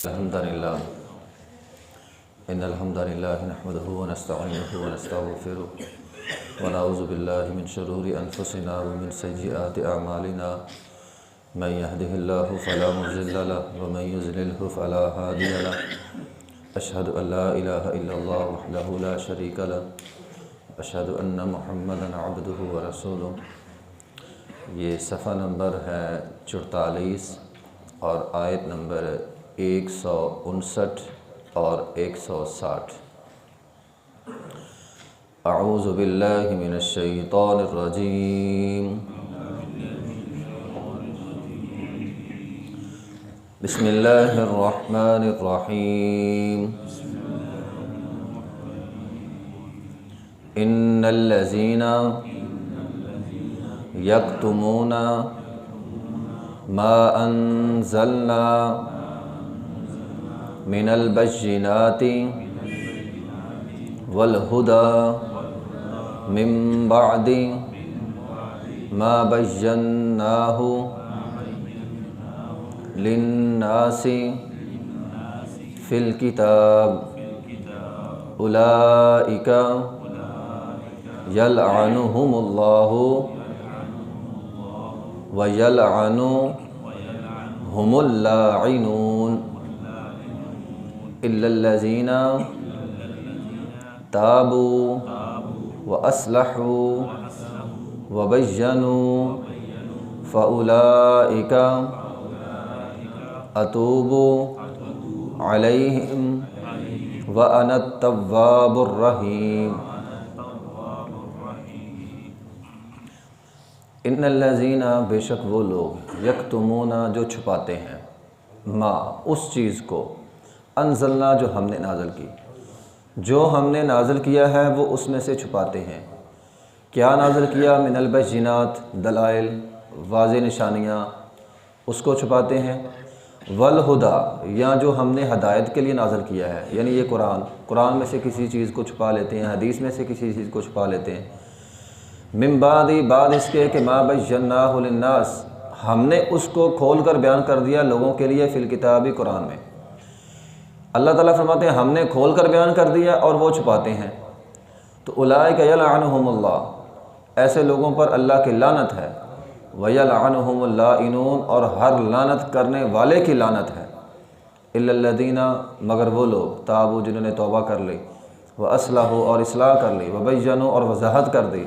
الحمد لله إن الحمد لله نحمده ونستعينه ونستغفره ونعوذ بالله من شرور أنفسنا ومن سيئات أعمالنا من يهده الله فلا مضل له ومن يضلله فلا هادي له. أشهد أن لا إله إلا الله وحده لا شريك له. أشهد أن محمدا عبده ورسوله یہ صفحہ نمبر ہے چرتالیس اور آیت نمبر ایک سو انسٹھ اور ایک سو ساٹھ اعوذ باللہ من الشیطان الرجیم بسم اللہ من البجنات والهدى من بعد ما بجناه للناس في الكتاب أولئك يلعنهم الله ويلعنهم اللاعنون إلا الذين تابوا وأصلحوا وبينوا فأولئك أتوب عليهم وأنا التواب الرحيم ان الذین بے شک وہ لوگ یکتمون جو چھپاتے ہیں ما اس چیز کو انزلنا جو ہم نے نازل کی۔ جو ہم نے نازل کیا ہے وہ اس میں سے چھپاتے ہیں۔ کیا نازل کیا؟ من البجنات دلائل، واضح نشانیاں۔ اس کو چھپاتے ہیں۔ والہدا یا جو ہم نے ہدایت کے لیے نازل کیا ہے۔ یعنی یہ قرآن۔ قرآن میں سے کسی چیز کو چھپا لیتے ہیں، حدیث میں سے کسی چیز کو چھپا لیتے ہیں۔ من بعدی، بعد اس کے کہ ما بیجناہ للناس۔ ہم نے اس کو کھول کر بیان کر دیا لوگوں کے لیے فی الکتابی قرآن میں۔ اللہ تعالیٰ فرماتے ہیں، ہم نے کھول کر بیان کر دیا اور وہ چھپاتے ہیں۔ تو اولئک یلعنہم اللہ ایسے لوگوں پر اللہ کی لانت ہے۔ ویلعنہم اللائنون اور ہر لانت کرنے والے کی لانت ہے۔ الا مگر وہ لوگ، تابو، جنہوں نے توبہ کر لی۔ وہ اسلح اور اصلاح کر لی۔ وبینوا اور وضاحت کر دی۔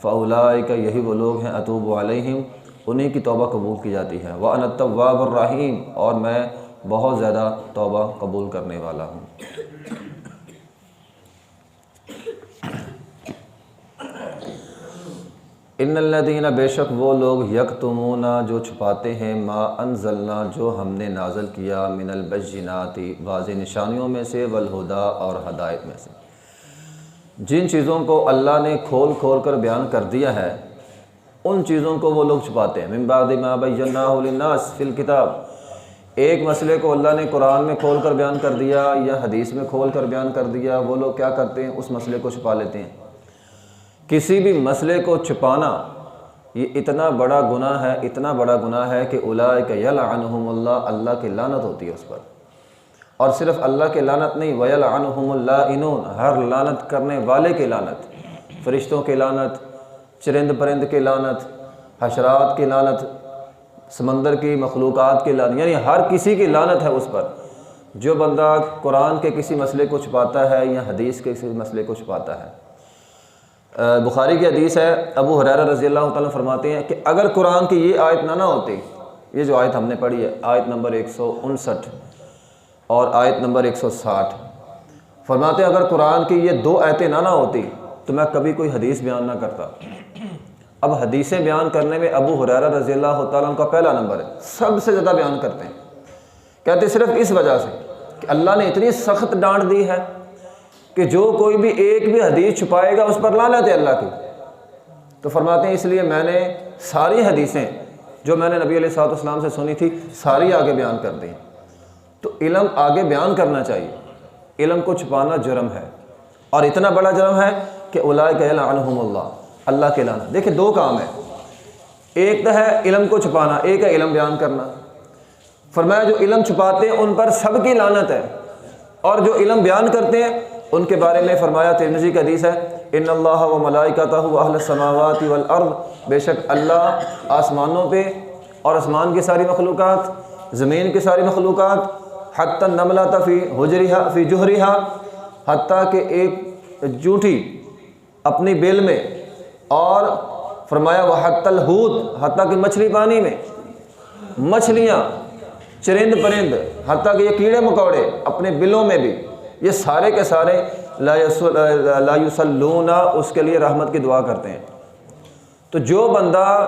فاولائک یہی وہ لوگ ہیں اطوب علیہم انہیں کی توبہ قبول کی جاتی ہے۔ وہ انتواب الرحیم اور میں بہت زیادہ توبہ قبول کرنے والا ہوں۔ ان الذین بے شک وہ لوگ یکتمون جو چھپاتے ہیں، ما انزلنا جو ہم نے نازل کیا من البجناتی واضح نشانیوں میں سے، والہدا اور ہدایت میں سے۔ جن چیزوں کو اللہ نے کھول کھول کر بیان کر دیا ہے، ان چیزوں کو وہ لوگ چھپاتے ہیں۔ من بعد ما بیناہ للناس فی الکتاب۔ ایک مسئلے کو اللہ نے قرآن میں کھول کر بیان کر دیا یا حدیث میں کھول کر بیان کر دیا، وہ لوگ کیا کرتے ہیں؟ اس مسئلے کو چھپا لیتے ہیں۔ کسی بھی مسئلے کو چھپانا، یہ اتنا بڑا گناہ ہے، اتنا بڑا گناہ ہے کہ اولئک یلعنہم اللہ اللہ کی لعنت ہوتی ہے اس پر۔ اور صرف اللہ کے لعنت نہیں ویلعنہم اللائنون ہر لعنت کرنے والے کی لعنت، فرشتوں کی لعنت، چرند پرند کی لعنت، حشرات کی لعنت سمندر کی مخلوقات کی لعنت یعنی ہر کسی کی لعنت ہے اس پر۔ جو بندہ قرآن کے کسی مسئلے کو چھپاتا ہے یا حدیث کے کسی مسئلے کو چھپاتا ہے۔ بخاری کی حدیث ہے، ابو حریرہ رضی اللہ تعالیٰ فرماتے ہیں کہ اگر قرآن کی یہ آیت نہ نہ ہوتی، یہ جو آیت ہم نے پڑھی ہے، آیت نمبر ایک سو انسٹھ اور آیت نمبر ایک سو ساٹھ، فرماتے ہیں اگر قرآن کی یہ دو آیتیں نہ نہ ہوتی، تو میں کبھی کوئی حدیث بیان نہ کرتا۔ اب حدیثیں بیان کرنے میں ابو حریرہ رضی اللہ تعالیٰ کا پہلا نمبر ہے۔ سب سے زیادہ بیان کرتے ہیں۔ کہتے ہیں صرف اس وجہ سے کہ اللہ نے اتنی سخت ڈانٹ دی ہے کہ جو کوئی بھی ایک بھی حدیث چھپائے گا اس پر لعنت ہے اللہ کی۔ تو فرماتے ہیں اس لیے میں نے ساری حدیثیں جو میں نے نبی علیہ صاحب اسلام سے سنی تھی، ساری آگے بیان کر دیں تو علم آگے بیان کرنا چاہیے۔ علم کو چھپانا جرم ہے۔ اور اتنا بڑا جرم ہے کہ اولائک لعنہم اللہ۔ اللہ کے لعنت دیکھیں دو کام ہے ایک تو ہے علم کو چھپانا، ایک ہے علم بیان کرنا۔ فرمایا جو علم چھپاتے ہیں، ان پر سب کی لانت ہے۔ اور جو علم بیان کرتے ہیں، ان کے بارے میں فرمایا ترمزی کا حدیث ہے، ان اللہ و ملائکتہ اہل السماوات والارض۔ بے شک اللہ آسمانوں پہ اور آسمان کی ساری مخلوقات، زمین کی ساری مخلوقات، حتیٰ نملہ فی حجریہ فی جوہریہ حتیٰ کہ ایک جھوٹی اپنی بیل میں اور فرمایا وہ حت الحوت حتیٰ کہ مچھلی پانی میں۔ مچھلیاں چرند پرند حتیٰ کہ یہ کیڑے مکوڑے اپنے بلوں میں بھی۔ یہ سارے کے سارے لا یسلون، اس کے لیے رحمت کی دعا کرتے ہیں۔ تو جو بندہ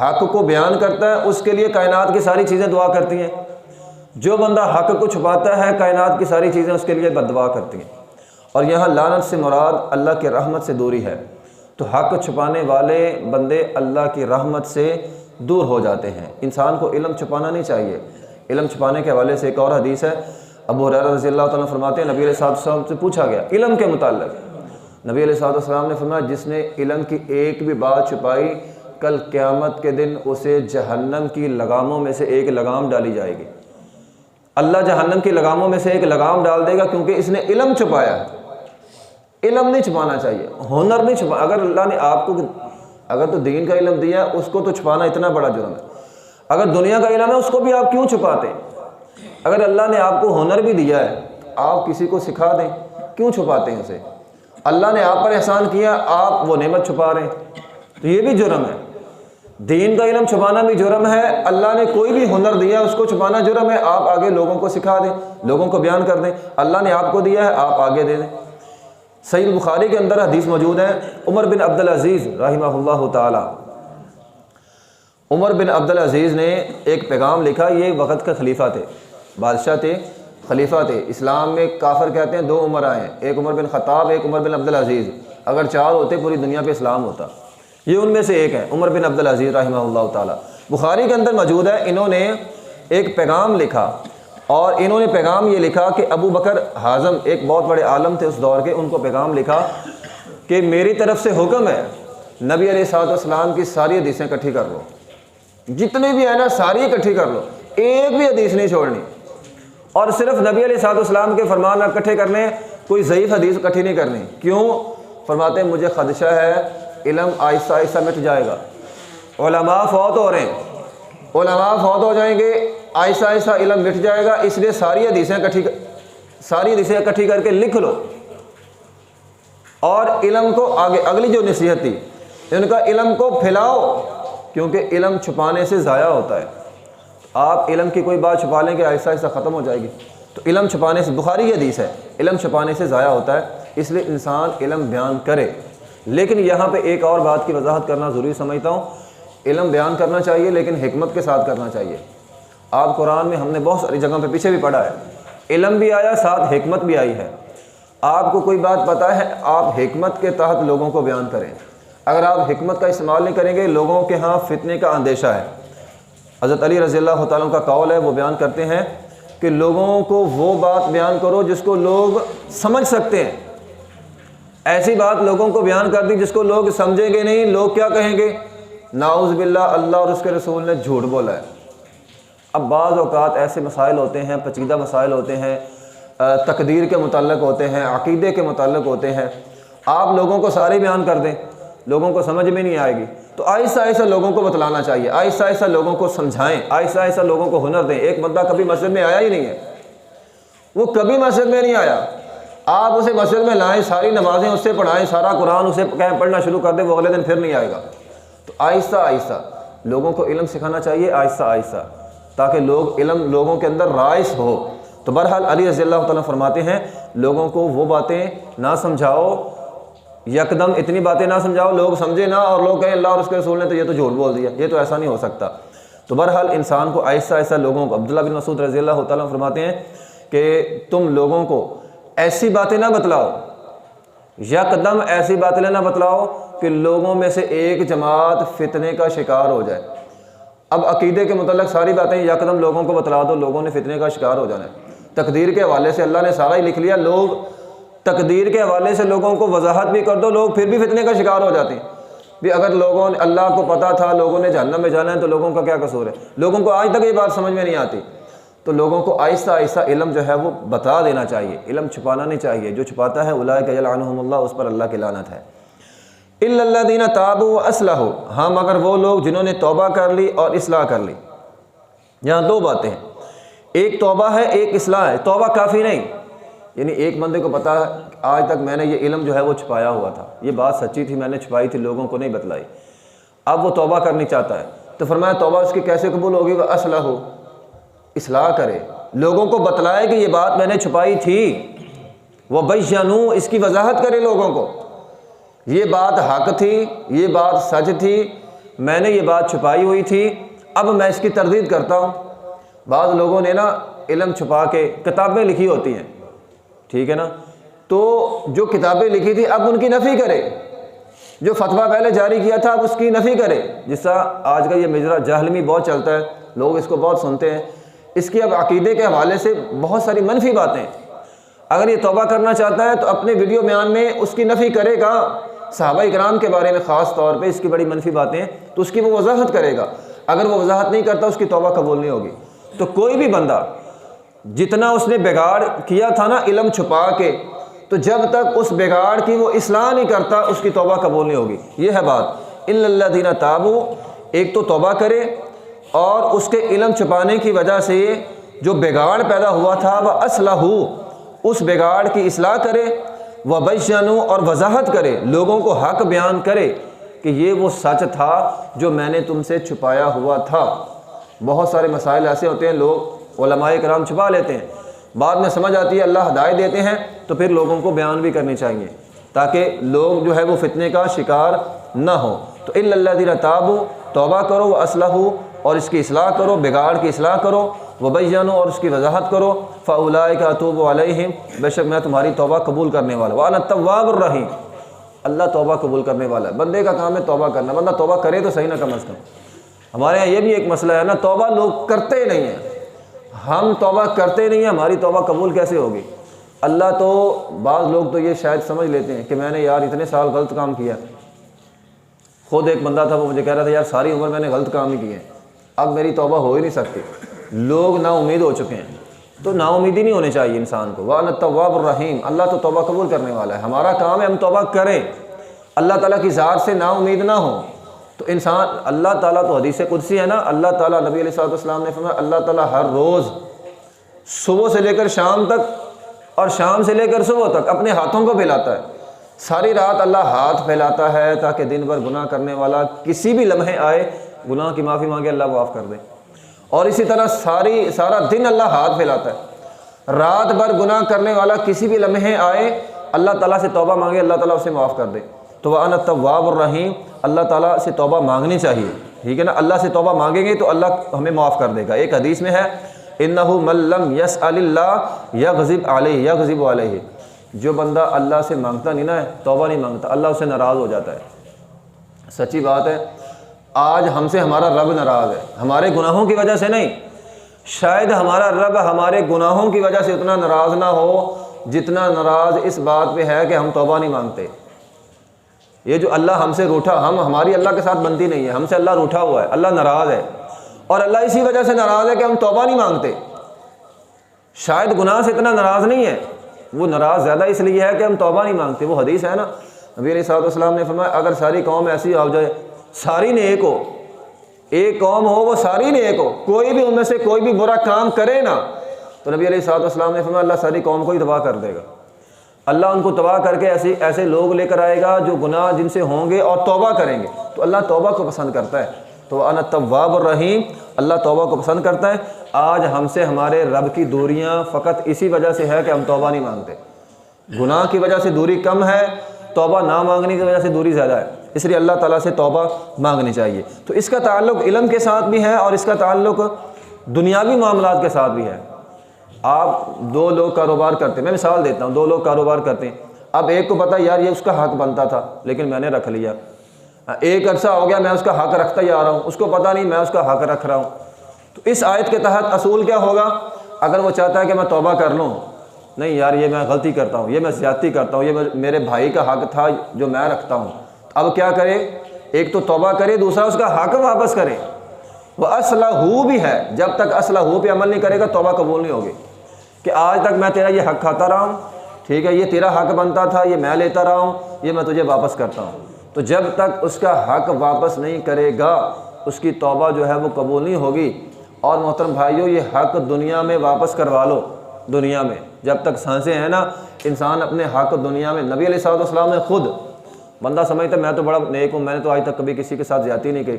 حق کو بیان کرتا ہے، اس کے لیے کائنات کی ساری چیزیں دعا کرتی ہیں۔ جو بندہ حق کو چھپاتا ہے، کائنات کی ساری چیزیں اس کے لیے بد دعا کرتی ہیں۔ اور یہاں لانت سے مراد اللہ کے رحمت سے دوری ہے۔ تو حق چھپانے والے بندے اللہ کی رحمت سے دور ہو جاتے ہیں۔ انسان کو علم چھپانا نہیں چاہیے۔ علم چھپانے کے حوالے سے ایک اور حدیث ہے۔ ابو حریر رضی اللہ تعالیٰ فرماتے ہیں، نبی علیہ صاحب السلام سے پوچھا گیا، علم کے متعلق؟ نبی علیہ صاحب السلام نے فرمایا، جس نے علم کی ایک بھی بات چھپائی، کل قیامت کے دن اسے جہنم کی لگاموں میں سے ایک لگام ڈالی جائے گی۔ اللہ جہنم کی لگاموں میں سے ایک لگام ڈال دے گا کیونکہ اس نے علم چھپایا۔ علم نہیں چھپانا چاہیے۔ ہنر نہیں چھپا اگر اللہ نے آپ کو اگر تو دین کا علم دیا ہے اس کو تو چھپانا اتنا بڑا جرم ہے۔ اگر دنیا کا علم ہے، اس کو بھی آپ کیوں چھپاتے؟ اگر اللہ نے آپ کو ہنر بھی دیا ہے، آپ کسی کو سکھا دیں، کیوں چھپاتے ہیں اسے؟ اللہ نے آپ پر احسان کیا، آپ وہ نعمت چھپا رہے ہیں۔ تو یہ بھی جرم ہے۔ دین کا علم چھپانا بھی جرم ہے، اللہ نے کوئی بھی ہنر دیا، اس کو چھپانا جرم ہے۔ آپ آگے لوگوں کو سکھا دیں، لوگوں کو بیان کر دیں۔ اللہ نے آپ کو دیا ہے، آپ آگے دے دیں۔ سعید بخاری کے اندر حدیث موجود ہے، عمر بن عبدالعزیز رحمہ اللہ تعالی۔ عمر بن عبدالعزیز نے ایک پیغام لکھا، یہ وقت کا خلیفہ تھے، بادشاہ تھے، خلیفہ تھے۔ اسلام میں کافر کہتے ہیں، دو عمر آئے ایک عمر بن خطاب، ایک عمر بن عبدالعزیز۔ اگر چار ہوتے، پوری دنیا پہ اسلام ہوتا۔ یہ ان میں سے ایک ہے عمر بن عبدالعزیز رحمہ اللہ تعالیٰ۔ بخاری کے اندر موجود ہے، انہوں نے ایک پیغام لکھا اور انہوں نے پیغام یہ لکھا کہ ابو بکر حازم ایک بہت بڑے عالم تھے اس دور کے، ان کو پیغام لکھا کہ میری طرف سے حکم ہے، نبی علیہ صاحب السلام کی ساری حدیثیں اکٹھی کر لو۔ جتنے بھی ہے نا، ساری اکٹھی کر لو۔ ایک بھی حدیث نہیں چھوڑنی۔ اور صرف نبی علیہ صاحب السلام کے فرمان اکٹھے کرنے، کوئی ضعیف حدیث اکٹھی نہیں کرنی۔ کیوں؟ فرماتے ہیں، مجھے خدشہ ہے، علم آہستہ آہستہ مٹ جائے گا۔ علماء فوت ہو رہے ہیں۔ علماء فوت ہو جائیں گے۔ آہستہ آہستہ علم مٹ جائے گا، اس لیے ساری حدیثیں اکٹھی ساری حدیثیں اکٹھی کر کے لکھ لو۔ اور علم کو آگے، اگلی جو نصیحت تھی، ان کا علم کو پھیلاؤ، کیونکہ علم چھپانے سے ضائع ہوتا ہے۔ آپ علم کی کوئی بات چھپا لیں گے، آہستہ آہستہ ختم ہو جائے گی۔ تو علم چھپانے سے، بخاری کی حدیث ہے، علم چھپانے سے ضائع ہوتا ہے، اس لیے انسان علم بیان کرے۔ لیکن یہاں پہ ایک اور بات کی وضاحت کرنا ضروری سمجھتا ہوں۔ علم بیان کرنا چاہیے، لیکن حکمت کے ساتھ کرنا چاہیے۔ آپ قرآن میں ہم نے بہت ساری جگہ پہ پیچھے بھی پڑھا ہے۔ علم بھی آیا، ساتھ حکمت بھی آئی ہے۔ آپ کو کوئی بات پتہ ہے، آپ حکمت کے تحت لوگوں کو بیان کریں۔ اگر آپ حکمت کا استعمال نہیں کریں گے، لوگوں کے ہاں فتنے کا اندیشہ ہے۔ حضرت علی رضی اللہ تعالیٰ کا قول ہے، وہ بیان کرتے ہیں کہ لوگوں کو وہ بات بیان کرو جس کو لوگ سمجھ سکتے ہیں۔ ایسی بات لوگوں کو بیان کر دی جس کو لوگ سمجھیں گے نہیں، لوگ کیا کہیں گے؟ ناؤز باللہ، اللہ اور اس کے رسول نے جھوٹ بولا ہے۔ اب بعض اوقات ایسے مسائل ہوتے ہیں پچیدہ مسائل ہوتے ہیں تقدیر کے متعلق ہوتے ہیں، عقیدے کے متعلق ہوتے ہیں۔ آپ لوگوں کو سارے بیان کر دیں، لوگوں کو سمجھ میں نہیں آئے گی۔ تو آہستہ آہستہ لوگوں کو بتلانا چاہیے، آہستہ آہستہ لوگوں کو سمجھائیں، آہستہ آہستہ لوگوں کو ہنر دیں۔ ایک بندہ کبھی مسجد میں آیا ہی نہیں ہے۔ وہ کبھی مسجد میں نہیں آیا۔ آپ اسے مسجد میں لائیں، ساری نمازیں اس سے پڑھائیں، سارا قرآن اسے کہیں پڑھنا شروع کر دیں وہ اگلے دن پھر نہیں آئے گا۔ تو آہستہ آہستہ لوگوں کو علم سکھانا چاہیے، آہستہ آہستہ۔ تاکہ لوگ علم لوگوں کے اندر رائس ہو۔ تو بہرحال علی رضی اللہ تعالیٰ فرماتے ہیں، لوگوں کو وہ باتیں نہ سمجھاؤ، یکدم اتنی باتیں نہ سمجھاؤ، لوگ سمجھے نہ، اور لوگ کہیں اللہ اور اس کے رسول نے تو یہ تو جھوٹ بول دیا، یہ تو ایسا نہیں ہو سکتا۔ تو بہرحال انسان کو ایسا ایسا لوگوں کو، عبداللہ بن مسعود رضی اللہ تعالیٰ فرماتے ہیں کہ تم لوگوں کو ایسی باتیں نہ بتلاؤ، یکدم ایسی باتیں نہ بتلاؤ کہ لوگوں میں سے ایک جماعت فتنے کا شکار ہو جائے۔ اب عقیدے کے متعلق ساری باتیں یکدم لوگوں کو بتلا دو، لوگوں نے فتنے کا شکار ہو جانا ہے۔ تقدیر کے حوالے سے اللہ نے سارا ہی لکھ لیا، لوگ تقدیر کے حوالے سے لوگوں کو وضاحت بھی کر دو، لوگ پھر بھی فتنے کا شکار ہو جاتے ہیں۔ بھی اگر لوگوں نے، اللہ کو پتہ تھا لوگوں نے جہنم میں جانا ہے تو لوگوں کا کیا قصور ہے؟ لوگوں کو آج تک یہ بات سمجھ میں نہیں آتی۔ تو لوگوں کو آہستہ آہستہ علم جو ہے وہ بتا دینا چاہیے، علم چھپانا نہیں چاہیے۔ جو چھپاتا ہے اللہ کے اللہ، اس پر اللہ کی لانت ہے۔ اللہ دینہ تاب و اسلح ہو ہاں مگر وہ لوگ جنہوں نے توبہ کر لی اور اصلاح کر لی۔ یہاں دو باتیں ہیں۔ ایک توبہ ہے، ایک اصلاح ہے۔ توبہ کافی نہیں۔ یعنی ایک بندے کو پتا ہے آج تک میں نے یہ علم جو ہے وہ چھپایا ہوا تھا۔ یہ بات سچی تھی، میں نے چھپائی تھی، لوگوں کو نہیں بتلائی۔ اب وہ توبہ کرنی چاہتا ہے۔ تو فرمایا توبہ اس کی کیسے قبول ہوگی؟ وہ اسلح ہو اصلاح کرے۔ لوگوں کو بتلائے کہ یہ بات میں نے چھپائی تھی۔ وہ بیانو اس کی وضاحت کرے لوگوں کو۔ یہ بات حق تھی، یہ بات سچ تھی، میں نے یہ بات چھپائی ہوئی تھی، اب میں اس کی تردید کرتا ہوں۔ بعض لوگوں نے نا علم چھپا کے کتابیں لکھی ہوتی ہیں، ٹھیک ہے نا؟ تو جو کتابیں لکھی تھی، اب ان کی نفی کرے۔ جو فتویٰ پہلے جاری کیا تھا، اب اس کی نفی کرے۔ جس طرح آج کا یہ مجرا جہلمی بہت چلتا ہے، لوگ اس کو بہت سنتے ہیں۔ اس کی اب عقیدے کے حوالے سے بہت ساری منفی باتیں۔ اگر یہ توبہ کرنا چاہتا ہے، تو اپنے ویڈیو بیان میں اس کی نفی کرے گا۔ صحابہ اکرام کے بارے میں خاص طور پہ اس کی بڑی منفی باتیں تو اس کی وہ وضاحت کرے گا۔ اگر وہ وضاحت نہیں کرتا، اس کی توبہ قبول نہیں ہوگی۔ تو کوئی بھی بندہ جتنا اس نے بگاڑ کیا تھا نا، علم چھپا کے، تو جب تک اس بگاڑ کی وہ اصلاح نہیں کرتا، اس کی توبہ قبول نہیں ہوگی۔ یہ ہے بات۔ اللہ دینہ تابو، ایک تو توبہ کرے اور اس کے علم چھپانے کی وجہ سے جو بگاڑ پیدا ہوا تھا، وہ اسلح ہو۔ اس بگاڑ کی اصلاح کرے وہ بیشنو اور وضاحت کرے، لوگوں کو حق بیان کرے کہ یہ وہ سچ تھا جو میں نے تم سے چھپایا ہوا تھا۔ بہت سارے مسائل ایسے ہوتے ہیں، لوگ علماء کرام چھپا لیتے ہیں۔ بعد میں سمجھ آتی ہے، اللہ ہدایت دیتے ہیں، تو پھر لوگوں کو بیان بھی کرنی چاہیے تاکہ لوگ جو ہے وہ فتنے کا شکار نہ ہو تو اللہ دل تاب توبہ کرو اسلح ہو اور اس کی اصلاح کرو، بگاڑ کی اصلاح کرو۔ وہ جانو اور اس کی وضاحت کرو فلا کا توب علیہم، بے شک میں تمہاری توبہ قبول کرنے والا والا طواب الرحیم، اللہ توبہ قبول کرنے والا ہے۔ بندے کا کام ہے توبہ کرنا بندہ توبہ کرے تو صحیح نہ کم از کم۔ ہمارے یہاں یہ بھی ایک مسئلہ ہے نا، توبہ لوگ کرتے نہیں ہیں۔ ہم توبہ کرتے نہیں ہیں، ہماری توبہ قبول کیسے ہوگی؟ اللہ تو، بعض لوگ تو یہ شاید سمجھ لیتے ہیں کہ میں نے یار اتنے سال غلط کام کیا۔ خود ایک بندہ تھا، وہ مجھے کہہ رہا تھا، یار ساری عمر میں نے غلط کام ہی کیے۔ ہیں اب میری توبہ ہو ہی نہیں سکتی۔ لوگ نا امید ہو چکے ہیں۔ تو نا امیدی نہیں ہونی چاہیے انسان کو۔ وہ طواب الرحیم اللہ تو توبہ قبول کرنے والا ہے۔ ہمارا کام ہے ہم توبہ کریں۔ اللہ تعالیٰ کی ذات سے نا امید نہ ہو۔ تو انسان، اللہ تعالیٰ تو حدیث قدسی ہے نا۔ اللہ تعالیٰ نبی علیہ صلاحت السلام نے فرمایا، اللہ تعالیٰ ہر روز صبح سے لے کر شام تک اور شام سے لے کر صبح تک اپنے ہاتھوں کو پھیلاتا ہے۔ ساری رات اللہ ہاتھ پھیلاتا ہے تاکہ دن بھر گناہ کرنے والا کسی بھی لمحے آئے، گناہ کی معافی مانگے، اللہ معاف کر دے۔ اور اسی طرح ساری سارا دن اللہ ہاتھ پھیلاتا ہے۔ رات بھر گناہ کرنے والا کسی بھی لمحے آئے، اللہ تعالیٰ سے توبہ مانگے، اللہ تعالیٰ اسے معاف کر دے۔ تو وہ طواب الرحیم، اللہ تعالیٰ سے توبہ مانگنی چاہیے۔ ٹھیک ہے نا؟ اللہ سے توبہ مانگیں گے تو اللہ ہمیں معاف کر دے گا۔ ایک حدیث میں ہے انَََََََََََََََََََََََََََََََََََََََََََََََََََََََََََََََََََََََََََََ آج ہم سے ہمارا رب ناراض ہے۔ ہمارے گناہوں کی وجہ سے نہیں۔ شاید ہمارا رب ہمارے گناہوں کی وجہ سے اتنا ناراض نہ ہو جتنا ناراض اس بات پہ ہے کہ ہم توبہ نہیں مانگتے۔ یہ جو اللہ ہم سے روٹھا، ہم، ہماری اللہ کے ساتھ بنتی نہیں ہے۔ ہم سے اللہ روٹھا ہوا ہے، اللہ ناراض ہے۔ اور اللہ اسی وجہ سے ناراض ہے کہ ہم توبہ نہیں مانگتے۔ شاید گناہ سے اتنا ناراض نہیں ہے۔ وہ ناراض زیادہ اس لیے ہے کہ ہم توبہ نہیں مانگتے۔ وہ حدیث ہے نا۔ نبی علیہ صاحب السلام نے فرمایا، اگر ساری قوم ایسی آ جائے ساری نیک ہو۔ ایک قوم ہو، وہ ساری نیک ہو۔ کوئی بھی ان میں سے کوئی بھی برا کام کرے نا، تو نبی علیہ صاحب السلام نے فرمایا، اللہ ساری قوم کو ہی تباہ کر دے گا۔ اللہ ان کو تباہ کر کے ایسے ایسے لوگ لے کر آئے گا جو گناہ جن سے ہوں گے اور توبہ کریں گے۔ تو اللہ توبہ کو پسند کرتا ہے۔ تو انا طواب الرحیم، اللہ توبہ کو پسند کرتا ہے۔ آج ہم سے ہمارے رب کی دوریاں فقط اسی وجہ سے ہے کہ ہم توبہ نہیں مانگتے۔ گناہ کی وجہ سے دوری کم ہے، توبہ نہ مانگنے کی وجہ سے دوری زیادہ ہے۔ اس لیے اللہ تعالیٰ سے توبہ مانگنی چاہیے۔ تو اس کا تعلق علم کے ساتھ بھی ہے اور اس کا تعلق دنیاوی معاملات کے ساتھ بھی ہے۔ آپ دو لوگ کاروبار کرتے ہیں، میں مثال دیتا ہوں، دو لوگ کاروبار کرتے ہیں۔ اب ایک کو پتہ یار یہ اس کا حق بنتا تھا، لیکن میں نے رکھ لیا۔ ایک عرصہ ہو گیا، میں اس کا حق رکھتا ہی آ رہا ہوں۔ اس کو پتہ نہیں، میں اس کا حق رکھ رہا ہوں۔ تو اس آیت کے تحت اصول کیا ہوگا؟ اگر وہ چاہتا ہے کہ میں توبہ کر لوں، نہیں یار یہ میں غلطی کرتا ہوں، یہ میں زیادتی کرتا ہوں، یہ میرے بھائی کا حق تھا جو میں رکھتا ہوں۔ اب کیا کرے؟ ایک تو توبہ کرے، دوسرا اس کا حق واپس کرے۔ وہ اسلح بھی ہے۔ جب تک اسلح پہ عمل نہیں کرے گا، توبہ قبول نہیں ہوگی۔ کہ آج تک میں تیرا یہ حق کھاتا رہا ہوں، ٹھیک ہے، یہ تیرا حق بنتا تھا، یہ میں لیتا رہا ہوں، یہ میں تجھے واپس کرتا ہوں۔ تو جب تک اس کا حق واپس نہیں کرے گا، اس کی توبہ جو ہے وہ قبول نہیں ہوگی۔ اور محترم بھائیوں یہ حق دنیا میں واپس کروا لو۔ دنیا میں جب تک سانسیں ہیں نا، انسان اپنے حق دنیا میں نبی علیہ صاحب السلام نے خود بندہ سمجھتا میں تو بڑا نیک ہوں، میں نے تو آج تک کبھی کسی کے ساتھ زیادتی نہیں کی۔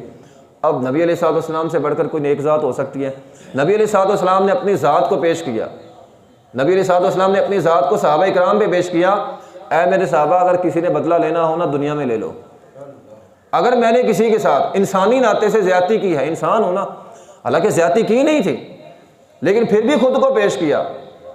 اب نبی علیہ صاحب السلام سے بڑھ کر کوئی نیک ذات ہو سکتی ہے؟ نبی علیہ صاحب السلام نے اپنی ذات کو پیش کیا۔ نبی علیہ صاحب السلام نے اپنی ذات کو صحابہ اکرام پہ پیش کیا۔ اے میرے صحابہ، اگر کسی نے بدلہ لینا ہو نا، دنیا میں لے لو۔ اگر میں نے کسی کے ساتھ انسانی ناطے سے زیادتی کی ہے، انسان ہونا، حالانکہ زیادتی کی نہیں تھی، لیکن پھر بھی خود کو پیش کیا۔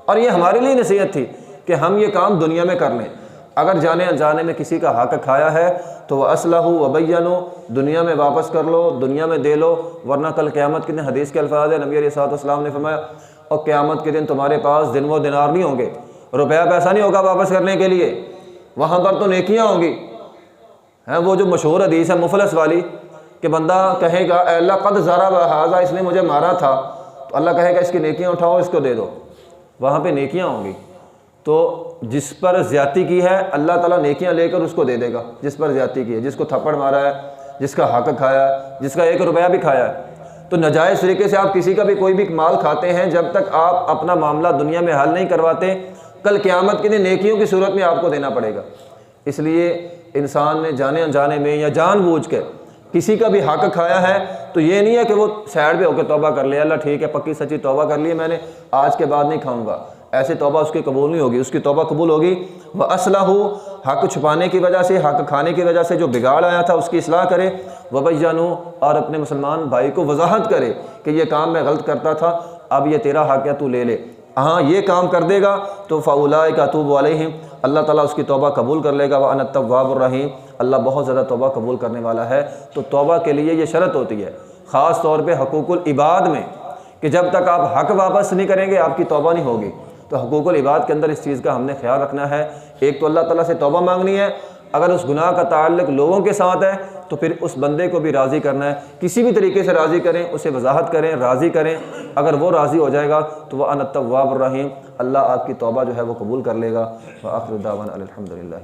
اور یہ ہمارے لیے نصیحت تھی کہ ہم یہ کام دنیا میں کر لیں۔ اگر جانے انجانے میں کسی کا حق کھایا ہے تو وہ اسلح ہو دنیا میں واپس کر لو، دنیا میں دے لو، ورنہ کل قیامت کے دن حدیث کے الفاظ ہے نبی علیہ صاحب السلام نے فرمایا، اور قیامت کے دن تمہارے پاس دن و دنار نہیں ہوں گے۔ روپیہ پیسہ نہیں ہوگا واپس کرنے کے لیے۔ وہاں پر تو نیکیاں ہوں گی۔ ہیں، وہ جو مشہور حدیث ہے مفلس والی، کہ بندہ کہے گا، اے اللہ، قد ذرا بحاظہ اس نے مجھے مارا تھا۔ تو اللہ کہے گا، اس کی نیکیاں اٹھاؤ، اس کو دے دو۔ وہاں پہ نیکیاں ہوں گی۔ تو جس پر زیادتی کی ہے، اللہ تعالیٰ نیکیاں لے کر اس کو دے دے گا، جس پر زیادتی کی ہے، جس کو تھپڑ مارا ہے، جس کا حق کھایا ہے، جس کا ایک روپیہ بھی کھایا ہے۔ تو نجائز طریقے سے آپ کسی کا بھی کوئی بھی مال کھاتے ہیں، جب تک آپ اپنا معاملہ دنیا میں حل نہیں کرواتے، کل قیامت کے دن نیکیوں کی صورت میں آپ کو دینا پڑے گا۔ اس لیے انسان نے جانے انجانے میں یا جان بوجھ کے کسی کا بھی حق کھایا ہے، تو یہ نہیں ہے کہ وہ سائڈ پہ ہو کے توبہ کر لیا اللہ ٹھیک ہے، پکی سچی توبہ کر لی، میں نے آج کے بعد نہیں کھاؤں گا۔ ایسے توبہ اس کی قبول نہیں ہوگی، اس کی توبہ قبول ہوگی۔ وہ اسلح ہو حق چھپانے کی وجہ سے، حق کھانے کی وجہ سے جو بگاڑ آیا تھا، اس کی اصلاح کرے۔ وہ بھائی جانو اور اپنے مسلمان بھائی کو وضاحت کرے کہ یہ کام میں غلط کرتا تھا، اب یہ تیرا حق ہے، تو لے لے۔ ہاں یہ کام کر دے گا، تو فولا کا تو علیہم اللہ تعالیٰ اس کی توبہ قبول کر لے گا۔ وہ انتواب الرحیم اللہ بہت زیادہ توبہ قبول کرنے والا ہے۔ تو توبہ کے لیے یہ شرط ہوتی ہے، خاص طور پہ حقوق العباد میں، کہ جب تک آپ حق واپس نہیں کریں گے، آپ کی توبہ نہیں ہوگی۔ تو حقوق العباد کے اندر اس چیز کا ہم نے خیال رکھنا ہے۔ ایک تو اللہ تعالیٰ سے توبہ مانگنی ہے۔ اگر اس گناہ کا تعلق لوگوں کے ساتھ ہے، تو پھر اس بندے کو بھی راضی کرنا ہے۔ کسی بھی طریقے سے راضی کریں، اسے وضاحت کریں، راضی کریں۔ اگر وہ راضی ہو جائے گا، تو وہ انتواب الرحیم۔ اللہ آپ کی توبہ جو ہے وہ قبول کر لے گا۔ آخر الداون الحمد للہ